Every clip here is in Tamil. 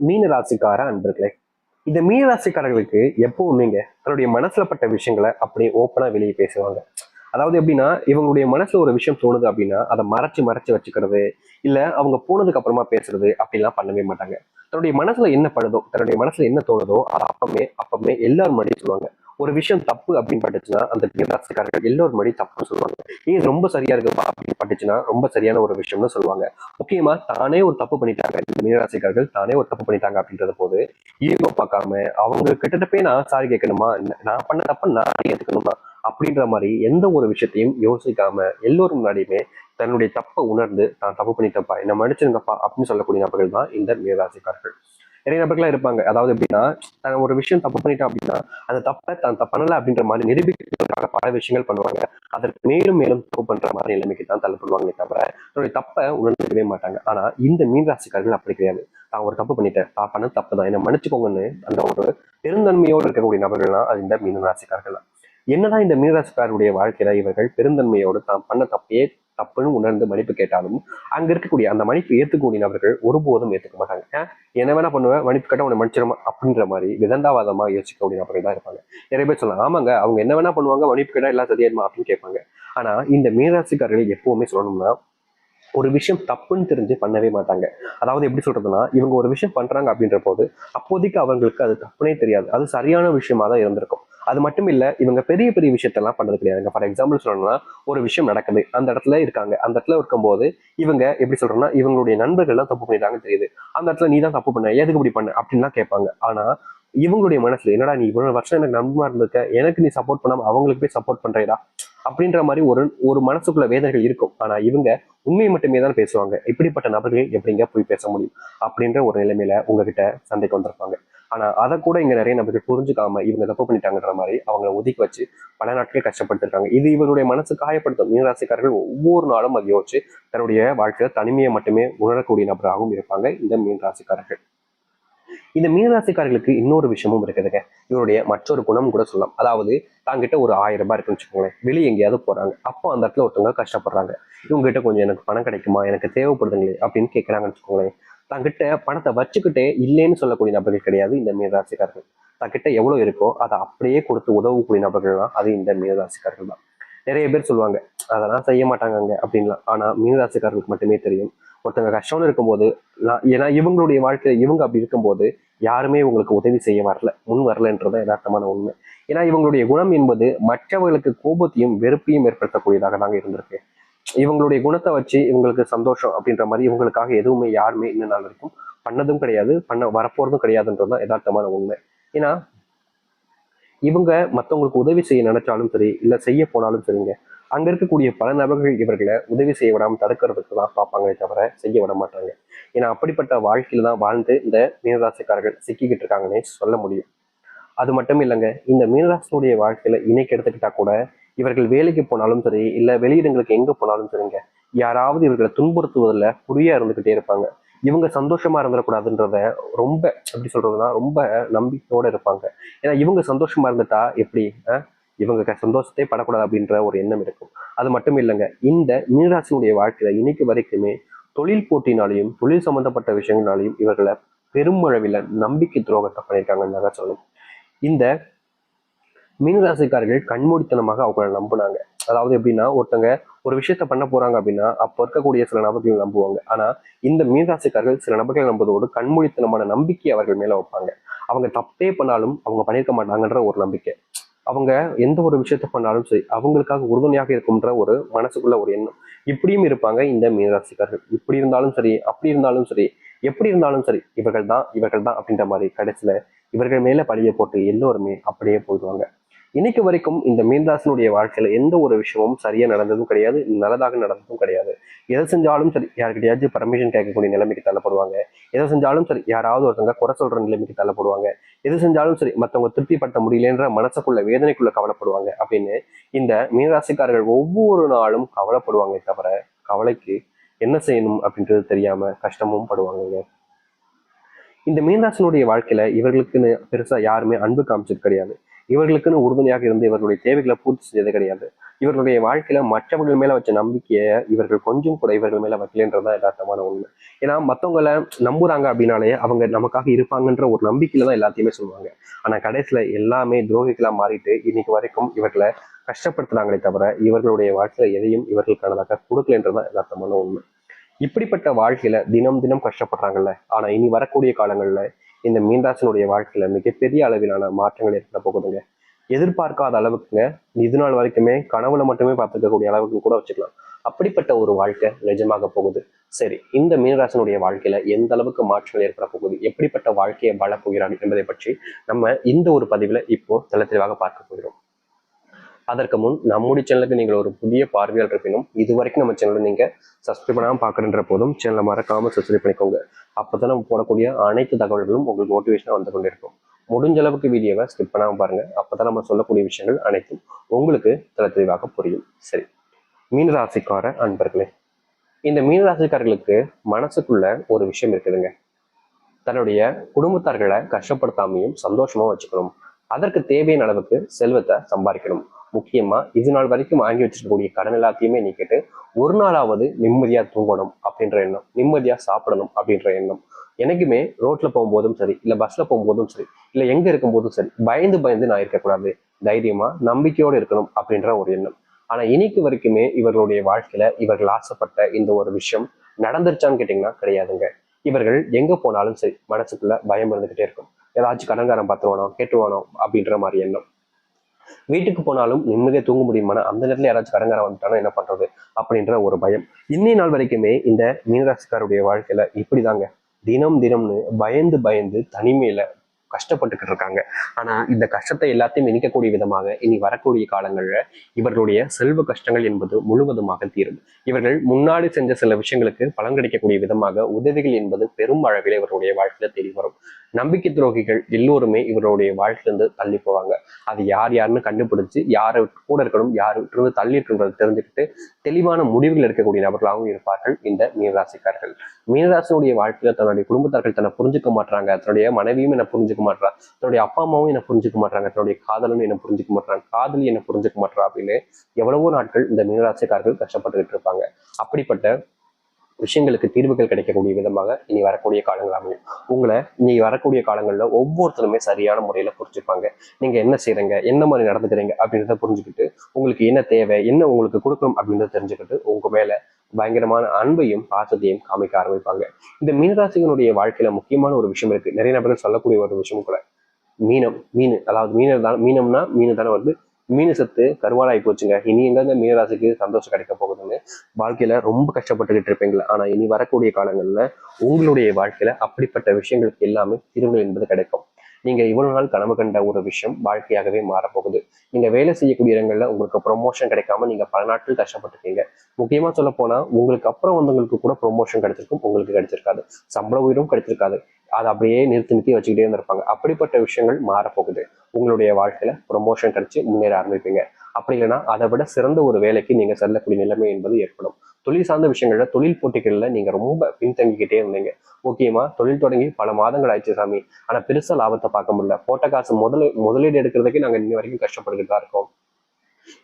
மீன ராசிக்கார அன்பர்களே இந்த மீன ராசிக்காரர்களுக்கு எப்பவுமேங்க தன்னுடைய மனசுல பட்ட விஷயங்களை அப்படியே ஓப்பனா வெளியே பேசுவாங்க. அதாவது எப்படின்னா இவங்களுடைய மனசுல ஒரு விஷயம் தோணுது அப்படின்னா அதை மறைச்சு மறைச்சு வச்சுக்கிறது இல்ல அவங்க போனதுக்கு அப்புறமா பேசுறது அப்படிலாம் பண்ணவே மாட்டாங்க. தன்னுடைய மனசுல என்ன படுதோ தன்னுடைய மனசுல என்ன தோணுதோ அதை அப்பமே அப்பமே எல்லாரும் முன்னாடியும் சொல்லுவாங்க. ஒரு விஷயம் தப்பு அப்படின்னு பட்டுச்சுன்னா அந்த மீனராசிக்காரர்கள் எல்லோரும் முன்னாடி தப்புன்னு சொல்லுவாங்க. ஏன் ரொம்ப சரியா இருக்குப்பா அப்படின்னு பட்டுச்சுன்னா ரொம்ப சரியான ஒரு விஷயம்னு சொல்லுவாங்க. முக்கியமா தானே ஒரு தப்பு பண்ணிட்டாங்க. இந்த மீனராசிக்காரர்கள் தானே ஒரு தப்பு பண்ணிட்டாங்க அப்படின்றத போது ஈகோ பார்க்காம அவங்க கிட்ட போய் நான் சாரி கேட்கணுமா? நான் பண்ண தப்ப நான் ஏத்துக்கணுமா? அப்படின்ற மாதிரி எந்த ஒரு விஷயத்தையும் யோசிக்காம எல்லோரும் முன்னாடியுமே தன்னுடைய தப்பை உணர்ந்து நான் தப்பு பண்ணிட்டப்பா என்ன மன்னிச்சிருங்கப்பா அப்படின்னு சொல்லக்கூடிய நபர்கள் தான் இந்த மீனராசிக்காரர்கள் நிறைய நபர்களா இருப்பாங்க. அதாவது எப்படின்னா தான் ஒரு விஷயம் தப்பு பண்ணிட்டான் அப்படின்னா அந்த தப்பை தான் தப்பு அப்படின்ற மாதிரி நிரூபிக்கிறதுக்காக பல விஷயங்கள் பண்ணுவாங்க. அதற்கு மேலும் மேலும் தப்பு பண்ற மாதிரி நிலைமைக்கு தான் தள்ளப்படுவாங்களே தவிர தன்னுடைய தப்பை உணர்ந்துக்கவே மாட்டாங்க. ஆனா இந்த மீன் ராசிக்காரர்கள் அப்படி கிடையாது. நான் ஒரு தப்பு பண்ணிட்டேன். நான் பண்ண தப்பு தான். என்ன மன்னிச்சுக்கோங்கன்னு அந்த ஒரு பெருந்தன்மையோடு இருக்கக்கூடிய நபர்கள்லாம் அது இந்த மீன் ராசிக்காரர்கள் தான் என்னதான் இந்த மீனராசிக்காரருடைய வாழ்க்கையில இவர்கள் பெருந்தன்மையோடு தான் பண்ண தப்பையே தப்புன்னு உணர்ந்து மன்னிப்பு கேட்டாலும் அங்க இருக்கக்கூடிய அந்த மன்னிப்பு ஏத்துக்கூடிய நபர்கள் ஒருபோதும் ஏத்துக்க மாட்டாங்க. என்ன வேணா பண்ணுவேன் மன்னிப்பு கேட்டா உன்னை மன்னிச்சிருமா? அப்படின்ற மாதிரி விதண்டாவாதமா யோசிக்கக்கூடிய நபர்கள் தான் இருப்பாங்க. நிறைய பேர் சொல்லலாம் ஆமாங்க அவங்க என்ன வேணா பண்ணுவாங்க மன்னிப்பு கேட்டா எல்லாம் சரியாயிருமா அப்படின்னு கேட்பாங்க. ஆனா இந்த மீனராசிக்காரர்கள் எப்பவுமே சொல்லணும்னா ஒரு விஷயம் தப்புன்னு தெரிஞ்சு பண்ணவே மாட்டாங்க. அதாவது எப்படி சொல்றதுன்னா இவங்க ஒரு விஷயம் பண்றாங்க அப்படின்ற போது அப்போதைக்கு அவங்களுக்கு அது தப்புனே தெரியாது. அது சரியான விஷயமா தான் இருந்திருக்கும். அது மட்டும் இல்லை இவங்க பெரிய பெரிய விஷயத்தெல்லாம் பண்ணது கிடையாதுங்க ஃபார் எக்ஸாம்பிள் சொல்லணும்னா ஒரு விஷயம் நடக்குது. அந்த இடத்துல இருக்காங்க. அந்த இடத்துல இருக்கும்போது இவங்க எப்படி சொல்றோம்னா இவங்களுடைய நண்பர்கள்லாம் தப்பு பண்ணிட்டாங்கன்னு தெரியுது. அந்த இடத்துல நீ தான் தப்பு பண்ண எதுக்கு இப்படி பண்ண அப்படின்லாம் கேட்பாங்க. ஆனா இவங்களுடைய மனசுல என்னடா நீ இவ்வளவு வருஷம் எனக்கு நண்பமாக இருந்திருக்க? எனக்கு நீ சப்போர்ட் பண்ணாம அவங்களுக்கு போய் சப்போர்ட் பண்றேடா? அப்படின்ற மாதிரி ஒரு ஒரு மனசுக்குள்ள வேதனைகள் இருக்கும். ஆனா இவங்க உண்மையை மட்டுமே தான் பேசுவாங்க. இப்படிப்பட்ட நபர்கள் எப்படிங்க போய் பேச முடியும்? அப்படின்ற ஒரு நிலைமையில உங்ககிட்ட சந்தைக்கு வந்திருப்பாங்க. ஆனால் அதை கூட இங்கே நிறைய நமக்கு புரிஞ்சுக்காம இவங்க தப்பு பண்ணிட்டாங்கன்ற மாதிரி அவங்களை ஒதுக்கி வச்சு பல நாட்கள் கஷ்டப்படுத்திருக்காங்க. இது இவருடைய மனசு காயப்படுத்தும். மீனராசிக்காரர்கள் ஒவ்வொரு நாளும் அதை யோசிச்சு தன்னுடைய வாழ்க்கையில் தனிமையை மட்டுமே உணரக்கூடிய நபராகவும் இருப்பாங்க இந்த மீனராசிக்காரர்கள் இந்த மீனராசிக்காரர்களுக்கு இன்னொரு விஷயமும் இருக்குதுங்க. இவருடைய மற்றொரு குணம் கூட சொல்லலாம். அதாவது தாங்கிட்ட ஒரு ஆயிரம் ரூபாய் இருக்குன்னு வச்சுக்கோங்களேன். வெளியே எங்கேயாவது போறாங்க. அப்போ அந்த இடத்துல ஒருத்தவங்க கஷ்டப்படுறாங்க. இவங்க கிட்ட கொஞ்சம் எனக்கு பணம் கிடைக்குமா? எனக்கு தேவைப்படுதுங்களே அப்படின்னு கேட்கறாங்கன்னு வச்சுக்கோங்களேன். தங்கிட்ட பணத்தை வச்சுக்கிட்டே இல்லைன்னு சொல்லக்கூடிய நபர்கள் கிடையாது இந்த மீனராசிக்காரர்கள். தங்கிட்ட எவ்வளோ இருக்கோ அதை அப்படியே கொடுத்து உதவக்கூடிய நபர்கள் தான் அது இந்த மீனராசிக்காரர்கள் தான். நிறைய பேர் சொல்லுவாங்க அதெல்லாம் செய்ய மாட்டாங்க அப்படின்லாம். ஆனால் மீனராசிக்காரர்களுக்கு மட்டுமே தெரியும். ஒருத்தங்க கஷ்டம்னு இருக்கும்போது நான் ஏன்னா இவங்களுடைய வாழ்க்கையில் இவங்க அப்படி இருக்கும்போது யாருமே இவங்களுக்கு உதவி செய்ய வரல முன் வரலன்றது யதார்த்தமான உண்மை. ஏன்னா இவங்களுடைய குணம் என்பது மற்றவர்களுக்கு கோபத்தையும் வெறுப்பையும் ஏற்படுத்தக்கூடியதாக தாங்க இருந்திருக்கு. இவங்களுடைய குணத்தை வச்சு இவங்களுக்கு சந்தோஷம் அப்படின்ற மாதிரி இவங்களுக்காக எதுவுமே யாருமே இன்னும் நாள் வரைக்கும் பண்ணதும் கிடையாது பண்ண வரப்போறதும் கிடையாதுன்றது தான் யதார்த்தமான உண்மை. ஏன்னா இவங்க மற்றவங்களுக்கு உதவி செய்ய நினைச்சாலும் சரி இல்லை செய்ய போனாலும் சரிங்க அங்க இருக்கக்கூடிய பல நபர்கள் இவர்களை உதவி செய்ய விடாம தடுக்கிறதுக்கு தான் பார்ப்பாங்களே தவிர செய்ய விட மாட்டாங்க. ஏன்னா அப்படிப்பட்ட வாழ்க்கையில தான் வாழ்ந்து இந்த மீனராசிக்காரர்கள் சிக்கிக்கிட்டு இருக்காங்கன்னே சொல்ல முடியும். அது மட்டும் இல்லைங்க இந்த மீனராசினுடைய வாழ்க்கையில இன்னைக்கு எடுத்துக்கிட்டா கூட இவர்கள் வேலைக்கு போனாலும் சரி இல்லை வெளியிடங்களுக்கு எங்க போனாலும் சரிங்க யாராவது இவர்களை துன்புறுத்துவதில் புரியா இருந்துக்கிட்டே இருப்பாங்க. இவங்க சந்தோஷமா இருந்துடக்கூடாதுன்றத ரொம்ப எப்படி சொல்றதுன்னா ரொம்ப நம்பிக்கையோட இருப்பாங்க. ஏன்னா இவங்க சந்தோஷமா இருந்துட்டா எப்படி அஹ், இவங்க சந்தோஷத்தை படக்கூடாது அப்படின்ற ஒரு எண்ணம் இருக்கும். அது மட்டும் இல்லைங்க இந்த மீனராசினுடைய வாழ்க்கையில இன்னைக்கு வரைக்குமே தொழில் போட்டினாலையும் தொழில் சம்பந்தப்பட்ட விஷயங்களாலையும் இவர்களை பெருமளவில் நம்பிக்கை துரோகத்தை பண்ணியிருக்காங்கன்னு சொல்லணும். இந்த மீனராசிக்காரர்கள் கண்மூடித்தனமாக அவங்கள நம்புனாங்க. அதாவது எப்படின்னா ஒருத்தங்க ஒரு விஷயத்த பண்ண போறாங்க அப்படின்னா அப்போ இருக்கக்கூடிய சில நபர்கள் நம்புவாங்க. ஆனா இந்த மீனராசிக்காரர்கள் சில நபர்களை நம்புவதோடு கண்மூடித்தனமான நம்பிக்கை அவர்கள் மேல வைப்பாங்க. அவங்க தப்பே பண்ணாலும் அவங்க பண்ணியிருக்க மாட்டாங்கன்ற ஒரு நம்பிக்கை. அவங்க எந்த ஒரு விஷயத்த பண்ணாலும் சரி அவங்களுக்காக உறுதுணையாக இருக்கும்ன்ற ஒரு மனசுக்குள்ள ஒரு எண்ணம். இப்படியும் இருப்பாங்க இந்த மீனராசிக்காரர்கள். இப்படி இருந்தாலும் சரி அப்படி இருந்தாலும் சரி எப்படி இருந்தாலும் சரி இவர்கள் தான் இவர்கள் தான் அப்படின்ற மாதிரி கடைசியில இவர்கள் மேல பழிய போட்டு எல்லோருமே அப்படியே போயிடுவாங்க. இன்னைக்கு வரைக்கும் இந்த மீனராசினுடைய வாழ்க்கையில எந்த ஒரு விஷயமும் சரியா நடந்ததும் கிடையாது நல்லதாக நடந்ததும் கிடையாது. எதை செஞ்சாலும் சரி யாருக்கிட்டையாச்சும் பர்மிஷன் கேட்கக்கூடிய நிலைமைக்கு தள்ளப்படுவாங்க. எதை செஞ்சாலும் சரி யாராவது ஒருத்தங்க குறை சொல்ற நிலைமைக்கு தள்ளப்படுவாங்க. எது செஞ்சாலும் சரி மற்றவங்க திருப்திப்படுத்த முடியலன்ற மனசுக்குள்ள வேதனைக்குள்ள கவலைப்படுவாங்க அப்படின்னு இந்த மீனராசிக்காரர்கள் ஒவ்வொரு நாளும் கவலைப்படுவாங்க தவிர கவலைக்கு என்ன செய்யணும் அப்படின்றது தெரியாம கஷ்டமும் படுவாங்க இந்த மீனராசனுடைய வாழ்க்கையில இவர்களுக்குன்னு பெருசா யாருமே அன்பு காமிச்சது கிடையாது. இவர்களுக்குன்னு உறுதுணையாக இருந்து இவர்களுடைய தேவைகளை பூர்த்தி செஞ்சது கிடையாது. இவர்களுடைய வாழ்க்கையில மற்றவர்கள் மேல வச்ச நம்பிக்கையை இவர்கள் கொஞ்சம் கூட இவர்கள் மேல வைக்கலன்றதான் யதார்த்தமான உண்மை. ஏன்னா மத்தவங்களை நம்புறாங்க அப்படின்னாலே அவங்க நமக்காக இருப்பாங்கன்ற ஒரு நம்பிக்கையில தான் எல்லாத்தையுமே சொல்லுவாங்க. ஆனா கடைசியில எல்லாமே துரோகிகளா மாறிட்டு இன்னைக்கு வரைக்கும் இவர்களை கஷ்டப்படுத்துறாங்களே தவிர இவர்களுடைய வாழ்க்கையில எதையும் இவர்களுக்கானதாக கொடுக்கலன்றதான் யதார்த்தமான உண்மை. இப்படிப்பட்ட வாழ்க்கையில தினம் தினம் கஷ்டப்படுறாங்கல்ல. ஆனா இனி வரக்கூடிய காலங்கள்ல இந்த மீனராசனுடைய வாழ்க்கையில மிகப்பெரிய அளவிலான மாற்றங்கள் ஏற்பட போகுதுங்க. எதிர்பார்க்காத அளவுக்குங்க. இது நாள் வரைக்குமே கனவுல மட்டுமே பார்த்துக்கக்கூடிய அளவுக்கு கூட வச்சுக்கலாம். அப்படிப்பட்ட ஒரு வாழ்க்கை நிஜமாக போகுது. சரி இந்த மீனராசனுடைய வாழ்க்கையில எந்த அளவுக்கு மாற்றங்கள் ஏற்பட போகுது? எப்படிப்பட்ட வாழ்க்கையை வாழ என்பதை பற்றி நம்ம இந்த ஒரு பதிவுல இப்போ தெளிவாக பார்க்க போகிறோம். அதற்கு முன் நம்முடைய சேனலுக்கு நீங்கள் ஒரு புதிய பார்வையாளர் இருப்பினும் இது வரைக்கும் நம்ம சேனலை நீங்க சப்ஸ்கிரைப் பண்ணாமல் பார்க்குறன்ற போதும் சேனலை மறக்காமல் சப்ஸ்கிரைப் பண்ணிக்கோங்க. அப்பதான் நம்ம போடக்கூடிய அனைத்து தகவல்களும் உங்களுக்கு மோட்டிவேஷனாக வந்து கொண்டிருக்கும். முடிஞ்ச அளவுக்கு வீடியோவை ஸ்கிப் பண்ணாமல் பாருங்க. அப்பதான் நம்ம சொல்லக்கூடிய விஷயங்கள் அனைத்தும் உங்களுக்கு தல தெளிவாக புரியும். சரி. மீன ராசிக்கார அன்பர்களே இந்த மீன ராசிக்காரர்களுக்கு மனசுக்குள்ள ஒரு விஷயம் இருக்குதுங்க. தன்னுடைய குடும்பத்தார்களை கஷ்டப்படுத்தாமையும் சந்தோஷமா வச்சுக்கணும். அதற்கு தேவையான அளவுக்கு செல்வத்தை சம்பாதிக்கணும். முக்கியமா இது நாள் வரைக்கும் வாங்கி வச்சிருக்கக்கூடிய கடன் எல்லாத்தையுமே நீக்கிட்டு ஒரு நாளாவது நிம்மதியா தூங்கணும் அப்படின்ற எண்ணம் நிம்மதியா சாப்பிடணும் அப்படின்ற எண்ணம். எனக்குமே ரோட்ல போகும்போதும் சரி இல்ல பஸ்ல போகும்போதும் சரி இல்ல எங்க இருக்கும்போதும் சரி பயந்து பயந்து நான் இருக்கக்கூடாது. தைரியமா நம்பிக்கையோடு இருக்கணும் அப்படின்ற ஒரு எண்ணம். ஆனா இன்னைக்கு வரைக்குமே இவர்களுடைய வாழ்க்கையில இவர்கள் ஆசைப்பட்ட இந்த ஒரு விஷயம் நடந்துருச்சான்னு கேட்டீங்கன்னா கிடையாதுங்க. இவர்கள் எங்க போனாலும் சரி மனசுக்குள்ள பயம் இருந்துகிட்டே இருக்கும். ஏதாச்சும் கடங்காரம் பார்த்துருவானோ கேட்டுருவானோ அப்படின்ற மாதிரி எண்ணம். வீட்டுக்கு போனாலும் நிம்மதியாக தூங்க முடியுமானா அந்த நேரத்தில் யாராச்சும் கடங்காரம் வந்துட்டானா என்ன பண்றது அப்படின்ற ஒரு பயம். இன்னைய நாள் வரைக்குமே இந்த மீனராசிக்காருடைய வாழ்க்கையில இப்படிதாங்க. தினம் தினம்னு பயந்து பயந்து தனிமையில கஷ்டப்பட்டுக்கிட்டு இருக்காங்க. ஆனா இந்த கஷ்டத்தை எல்லாத்தையும் இணைக்கக்கூடிய விதமாக இனி வரக்கூடிய காலங்கள்ல இவர்களுடைய செல்வ கஷ்டங்கள் என்பது முழுவதுமாக தீரும். இவர்கள் முன்னாடி செஞ்ச சில விஷயங்களுக்கு பலன் கிடைக்கக்கூடிய விதமாக உதவிகள் என்பது பெரும் அளவில் இவர்களுடைய வாழ்க்கையில தேடி வரும். நம்பிக்கை துரோகிகள் எல்லோருமே இவருடைய வாழ்க்கையிலிருந்து தள்ளி போவாங்க. அது யார் யாருன்னு கண்டுபிடிச்சு யாரை கூட இருக்கணும் யார் இருந்து தள்ளி இருக்குன்றதை தெரிஞ்சுக்கிட்டு தெளிவான முடிவுகள் எடுக்கக்கூடிய நபர்களாகவும் இருப்பார்கள் இந்த மீனராசிக்காரர்கள். மீனராசினுடைய வாழ்க்கையில தன்னுடைய குடும்பத்தார்கள் தன்னை புரிஞ்சுக்க மாட்டாங்க தன்னுடைய மனைவியும் என்ன புரிஞ்சுக்க மாட்டாங்க தன்னுடைய அப்பா அம்மாவும் என்ன புரிஞ்சுக்க மாட்டாங்க தன்னுடைய காதலனும் என்ன புரிஞ்சுக்க மாட்டாங்க காதலி என்ன புரிஞ்சுக்க மாட்டாங்க அப்படின்னு எவ்வளவோ நாட்கள் இந்த மீனராசிக்காரர்கள் கஷ்டப்பட்டுக்கிட்டு இருப்பாங்க. அப்படிப்பட்ட விஷயங்களுக்கு தீர்வுகள் கிடைக்கக்கூடிய விதமாக இனி வரக்கூடிய காலங்கள் அமையும். உங்களை இனி வரக்கூடிய காலங்களில் ஒவ்வொருத்தருமே சரியான முறையில் புரிஞ்சுப்பாங்க. நீங்கள் என்ன செய்கிறீங்க என்ன மாதிரி நடந்துக்கிறீங்க? அப்படின்றத புரிஞ்சுக்கிட்டு உங்களுக்கு என்ன தேவை? என்ன உங்களுக்கு கொடுக்கணும்? அப்படின்றத தெரிஞ்சுக்கிட்டு உங்கள் மேலே பயங்கரமான அன்பையும் பாசத்தையும் காமிக்க ஆரம்பிப்பாங்க. இந்த மீனராசிகளுடைய வாழ்க்கையில முக்கியமான ஒரு விஷயம் இருக்கு. நிறைய நபர்கள் சொல்லக்கூடிய ஒரு விஷயம் கூட. மீனம் மீன். அதாவது மீனர் தான் மீனம்னா மீன் தானே வந்து மீன் சத்து கருவாடாகி போச்சுங்க. இனி எங்க மீனராசிக்கு சந்தோஷம் கிடைக்க போகுதுன்னு வாழ்க்கையில ரொம்ப கஷ்டப்பட்டுக்கிட்டு இருப்பீங்களா? ஆனா இனி வரக்கூடிய காலங்கள்ல உங்களுடைய வாழ்க்கையில அப்படிப்பட்ட விஷயங்களுக்கு எல்லாமே தீர்வு என்பது கிடைக்கும். நீங்க இவ்வளவு நாள் கனவு கண்ட ஒரு விஷயம் வாழ்க்கையாகவே மாறப்போகுது. நீங்க வேலை செய்யக்கூடிய இடங்கள்ல உங்களுக்கு ப்ரொமோஷன் கிடைக்காம நீங்க பல நாட்கள் கஷ்டப்பட்டுருக்கீங்க. முக்கியமா சொல்ல போனா உங்களுக்கு அப்புறம் வந்தவங்களுக்கு கூட ப்ரொமோஷன் கிடைச்சிருக்கும் உங்களுக்கு கிடைச்சிருக்காது. சம்பள உயரும் கிடைச்சிருக்காது. அதை அப்படியே நிறுத்தி நிறுத்தி வச்சுக்கிட்டே இருந்திருப்பாங்க. அப்படிப்பட்ட விஷயங்கள் மாறப்போகுது. உங்களுடைய வாழ்க்கையில ப்ரொமோஷன் கிடைச்சு முன்னேற ஆரம்பிப்பீங்க. அப்படி இல்லைன்னா அதை விட சிறந்த ஒரு வேலைக்கு நீங்க செல்லக்கூடிய நிலைமை என்பது ஏற்படும். தொழில் சார்ந்த விஷயங்களில் தொழில் போட்டிகள்ல நீங்க ரொம்ப பின்தங்கிக்கிட்டே இருந்தீங்க. முக்கியமா தொழில் தொடங்கி பல மாதங்கள் ஆயிடுச்சு சாமி. ஆனால் பெருசா லாபத்தை பார்க்க முடியல. போட்ட காசு முதல் முதலீடு எடுக்கிறதுக்கே நாங்க இன்ன வரைக்கும் கஷ்டப்பட்டுக்கிட்டு தான் இருக்கோம்.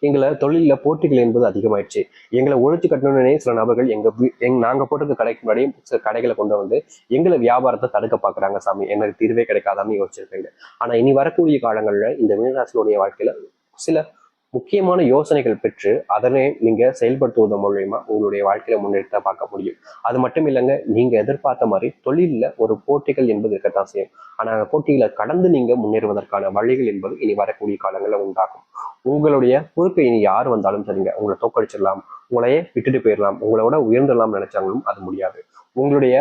எங்களை தொழில போட்டிகள் என்பது அதிகமாயிடுச்சு. எங்களை ஒழிச்சு கட்டணும்னே சில நபர்கள் எங்க வீ- எங் நாங்க போட்டிருக்க கடைக்கு முன்னாடியும் சில கடைகளை கொண்டு வந்து எங்களை வியாபாரத்தை தடுக்க பாக்குறாங்க சாமி. எனக்கு தீர்வே கிடைக்காதான்னு யோசிச்சிருக்கீங்க ஆனா இனி வரக்கூடிய காலங்கள்ல இந்த மீனராசினுடைய வாழ்க்கையில சில முக்கியமான யோசனைகள் பெற்று அதனை நீங்க செயல்படுத்துவதன் மூலியமா உங்களுடைய வாழ்க்கையில முன்னேற்றத்தை பார்க்க முடியும். அது மட்டும் இல்லைங்க நீங்க எதிர்பார்த்த மாதிரி தொழில்ல ஒரு போட்டிகள் என்பது இருக்கத்தான் செய்யும். ஆனா அந்த போட்டிகளை கடந்து நீங்க முன்னேறுவதற்கான வழிகள் என்பது இனி வரக்கூடிய காலங்களில் உண்டாகும். உங்களுடைய பொறுப்பை இனி யார் வந்தாலும் சரிங்க உங்களை தோக்கடிச்சிடலாம் உங்களையே விட்டுட்டு போயிடலாம் உங்களோட உயர்ந்துடலாம் நினைச்சாங்களும் அது முடியாது. உங்களுடைய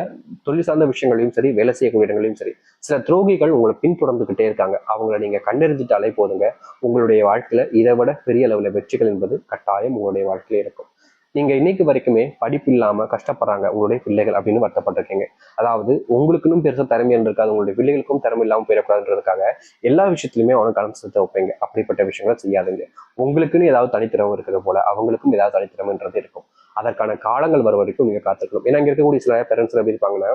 தொழில் சார்ந்த விஷயங்களையும் சரி வேலை செய்யக்கூடிய இடங்களையும் சரி சில துரோகிகள் உங்களை பின்தொடர்ந்துகிட்டே இருக்காங்க. அவங்கள நீங்க கண்டறிஞ்சிட்டாலே போதுங்க. உங்களுடைய வாழ்க்கையில இதை விட பெரிய அளவுல வெற்றிகள் என்பது கட்டாயம் உங்களுடைய வாழ்க்கையில இருக்கும். நீங்க இன்னைக்கு வரைக்குமே படிப்பு இல்லாம கஷ்டப்படுறாங்க. உங்களுடைய பிள்ளைகள் அப்படின்னு வருத்தப்பட்டிருக்கீங்க. அதாவது உங்களுக்குன்னு பெருசா திறமை இருக்காது உங்களுடைய பிள்ளைகளுக்கும் திறமை இல்லாம போயிடக்கூடாதுன்றதுக்காக எல்லா விஷயத்துலயுமே அவனை கலந்து செலுத்த வைப்பீங்க. அப்படிப்பட்ட விஷயங்களை செய்யாதுங்க. உங்களுக்குன்னு ஏதாவது தனித்திறமை இருக்கிறது போல அவங்களுக்கும் ஏதாவது தனித்திறமைன்றது இருக்கும். அதற்கான காலங்கள் வர வரைக்கும் நீங்க காத்துக்கணும் ஏன்னா இங்க இருக்கக்கூடிய சில பேரண்ட்ஸ் எப்படி இருப்பாங்கன்னா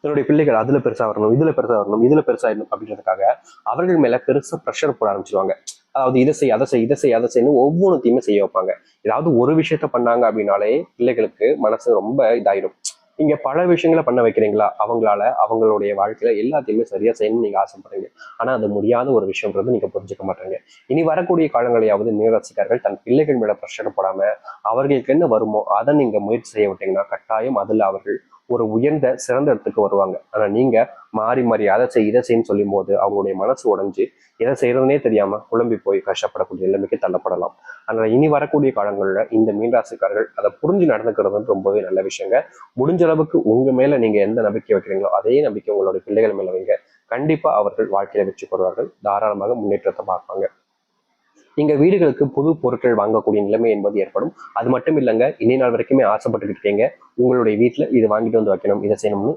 தன்னுடைய பிள்ளைகள் அதுல பெருசா வரணும் இதுல பெருசா வரணும் இதுல பெருசா வரணும் அப்படின்றதுக்காக அவர்கள் மேல பெருசா ப்ரெஷர் போட ஆரம்பிச்சிருவாங்க. அதாவது இதை செய் அதை செய் இதை செய் அதை செய்யணும் ஒவ்வொன்றுத்தையுமே செய்ய வைப்பாங்க. ஏதாவது ஒரு விஷயத்த பண்ணாங்க அப்படின்னாலே பிள்ளைகளுக்கு மனசு ரொம்ப இதாயிடும் நீங்க பல விஷயங்களை பண்ண வைக்கிறீங்களா? அவங்களால அவங்களுடைய வாழ்க்கையில எல்லாத்தையுமே சரியா செய்யணும்னு நீங்க ஆசைப்படுறீங்க. ஆனா அது முடியாத ஒரு விஷயம்ன்றது நீங்க புரிஞ்சுக்க மாட்டாங்க. இனி வரக்கூடிய காலங்களையாவது மீனராசிக்காரர்கள் தன் பிள்ளைகள் மேல பிரஷர் போடாம அவர்களுக்கு என்ன வருமோ அதை நீங்க முயற்சி செய்ய விட்டீங்கன்னா கட்டாயம் அதுல அவர்கள் ஒரு உயர்ந்த சிறந்த இடத்துக்கு வருவாங்க. ஆனா நீங்க மாறி மாறி அதை செய் இதை செய்யன்னு சொல்லும் போது அவங்களுடைய மனசு உடைஞ்சு எதை செய்யறதுனே தெரியாம குழம்பி போய் கஷ்டப்படக்கூடிய நிலைமைக்கு தள்ளப்படலாம். அதனால இனி வரக்கூடிய காலங்களில் இந்த மீன்ராசிக்காரர்கள் அதை புரிஞ்சு நடந்துக்கிறது வந்து ரொம்பவே நல்ல விஷயங்க. முடிஞ்ச அளவுக்கு உங்க மேல நீங்க எந்த நம்பிக்கை வைக்கிறீங்களோ அதே நம்பிக்கை உங்களுடைய பிள்ளைகள் மேல வைங்க. கண்டிப்பா அவர்கள் வாழ்க்கையில வச்சு கொள்வார்கள் தாராளமாக முன்னேற்றத்தை பார்ப்பாங்க. நீங்கள் வீடுகளுக்கு புது பொருட்கள் வாங்கக்கூடிய நிலைமை என்பது ஏற்படும். அது மட்டும் இல்லைங்க இன்னை நாள் வரைக்குமே ஆசைப்பட்டுக்கிட்டு இருக்கீங்க. உங்களுடைய வீட்டுல இது வாங்கிட்டு வந்து வைக்கணும் இதை செய்யணும்னு